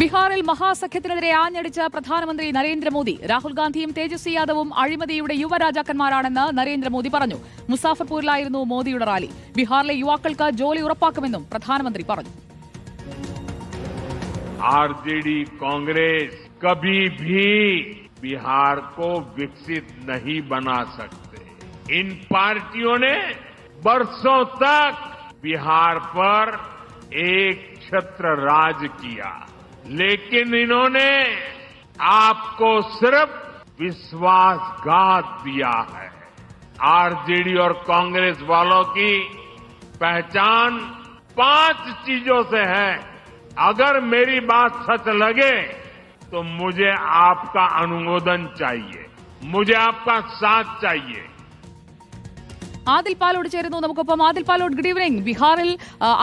ബീഹാറിൽ മഹാസഖ്യത്തിനെതിരെ ആഞ്ഞടിച്ച പ്രധാനമന്ത്രി നരേന്ദ്രമോദി രാഹുൽ ഗാന്ധിയും തേജസ്വി യാദവും അഴിമതിയുടെ യുവരാജാക്കന്മാരാണെന്ന് നരേന്ദ്രമോദി പറഞ്ഞു മുസാഫർപൂരിലായിരുന്നു മോദിയുടെ റാലി ബീഹാറിലെ യുവാക്കൾക്ക് ജോലി ഉറപ്പാക്കുമെന്നും പ്രധാനമന്ത്രി പറഞ്ഞു आरजेडी कांग्रेस कभी भी बिहार को विकसित नहीं बना सकते इन पार्टियों ने बरसों तक बिहार पर एक छत्र राज किया लेकिन इन्होंने आपको सिर्फ़ विश्वासघात दिया है। आरजेडी और कांग्रेस वालों की पहचान पाँच चीज़ों से है। अगर मेरी बात सच लगे तो मुझे आपका अनुमोदन चाहिए। मुझे आपका साथ चाहिए। ആദിൽ പാലോട് ചേരുന്നു. നമുക്കൊപ്പം ആദിൽ പാലോട് ഗുഡ് ഈവനിംഗ് ബീഹാറിൽ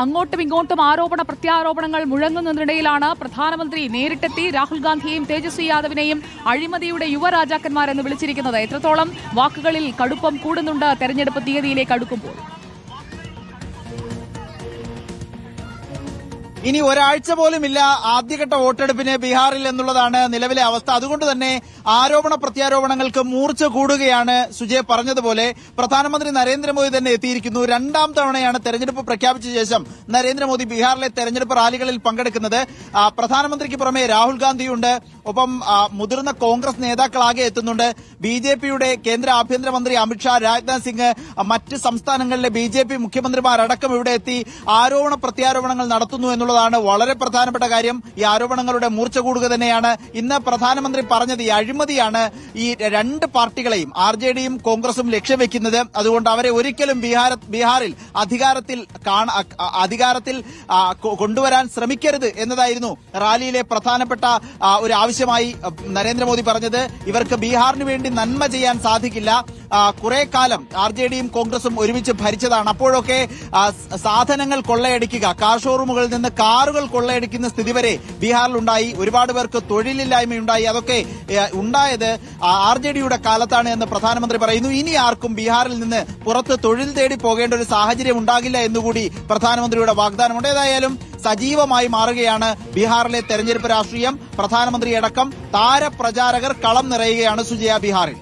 അങ്ങോട്ടും ഇങ്ങോട്ടും ആരോപണ പ്രത്യാരോപണങ്ങൾ മുഴങ്ങുന്നതിനിടയിലാണ് പ്രധാനമന്ത്രി നേരിട്ടെത്തി രാഹുൽ ഗാന്ധിയെയും തേജസ്വി യാദവിനെയും അഴിമതിയുടെ യുവരാജാക്കന്മാരെന്ന് വിളിച്ചിരിക്കുന്നത്. എത്രത്തോളം വാക്കുകളിൽ കടുപ്പം കൂടുന്നുണ്ട് തെരഞ്ഞെടുപ്പ് തീയതിയിലേക്ക് അടുക്കുമ്പോൾ? ഇനി ഒരാഴ്ച പോലുമില്ല ആദ്യഘട്ട വോട്ടെടുപ്പിന് ബീഹാറിൽ എന്നുള്ളതാണ് നിലവിലെ അവസ്ഥ. അതുകൊണ്ട് തന്നെ ആരോപണ പ്രത്യാരോപണങ്ങൾക്ക് മൂർച്ച കൂടുകയാണ് സുജയ് പറഞ്ഞതുപോലെ. പ്രധാനമന്ത്രി നരേന്ദ്രമോദി തന്നെ എത്തിയിരിക്കുന്നു. രണ്ടാം തവണയാണ് തെരഞ്ഞെടുപ്പ് പ്രഖ്യാപിച്ച ശേഷം നരേന്ദ്രമോദി ബീഹാറിലെ തെരഞ്ഞെടുപ്പ് റാലികളിൽ പങ്കെടുക്കുന്നത്. പ്രധാനമന്ത്രിക്ക് പുറമെ രാഹുൽ ഗാന്ധിയുണ്ട്. ഒപ്പം മുതിർന്ന കോൺഗ്രസ് നേതാക്കളാകെ എത്തുന്നുണ്ട്. ബി ജെ പിയുടെ കേന്ദ്ര ആഭ്യന്തരമന്ത്രി അമിത്ഷാ രാജ്നാഥ് സിംഗ് മറ്റ് സംസ്ഥാനങ്ങളിലെ ബി ജെ പി മുഖ്യമന്ത്രിമാരടക്കം ഇവിടെ എത്തി ആരോപണ പ്രത്യാരോപണങ്ങൾ നടത്തുന്നു എന്നുള്ളതാണ് വളരെ പ്രധാനപ്പെട്ട കാര്യം. ഈ ആരോപണങ്ങളുടെ മൂർച്ച കൂടുക തന്നെയാണ്. ഇന്ന് പ്രധാനമന്ത്രി പറഞ്ഞത് ഈ അഴിമതിയാണ് ഈ രണ്ട് പാർട്ടികളെയും ആർ ജെ ഡിയും കോൺഗ്രസും ലക്ഷ്യം വെക്കുന്നത് അതുകൊണ്ട് അവരെ ഒരിക്കലും ബീഹാർ ബീഹാറിൽ അധികാരത്തിൽ അധികാരത്തിൽ കൊണ്ടുവരാൻ ശ്രമിക്കരുത് എന്നതായിരുന്നു റാലിയിലെ പ്രധാനപ്പെട്ട ഒരു ആവശ്യമായി നരേന്ദ്രമോദി പറഞ്ഞത്. ഇവർക്ക് ബീഹാറിന് വേണ്ടി നന്മ ചെയ്യാൻ സാധിക്കില്ല. കുറെ കാലം ആർ ജെ ഡിയും കോൺഗ്രസും ഒരുമിച്ച് ഭരിച്ചതാണ്. അപ്പോഴൊക്കെ സാധനങ്ങൾ കൊള്ളയടിക്കുക കാർ ഷോറൂമുകളിൽ നിന്ന് കാറുകൾ കൊള്ളയടിക്കുന്ന സ്ഥിതി വരെ ബീഹാറിൽ ഉണ്ടായി ഒരുപാട് പേർക്ക് തൊഴിലില്ലായ്മയുണ്ടായി. അതൊക്കെ ഉണ്ടായത് ആർ ജെ ഡിയുടെ കാലത്താണ് എന്ന് പ്രധാനമന്ത്രി പറയുന്നു. ഇനി ആർക്കും ബീഹാറിൽ നിന്ന് പുറത്ത് തൊഴിൽ തേടി പോകേണ്ട ഒരു സാഹചര്യം ഉണ്ടാകില്ല എന്നുകൂടി പ്രധാനമന്ത്രിയുടെ വാഗ്ദാനമുണ്ട്. ഏതായാലും സജീവമായി മാറുകയാണ് ബീഹാറിലെ തെരഞ്ഞെടുപ്പ് രാഷ്ട്രീയം. പ്രധാനമന്ത്രിയടക്കം താരപ്രചാരകർ കളം നിറയുകയാണ് സുജയ ബീഹാറിൽ.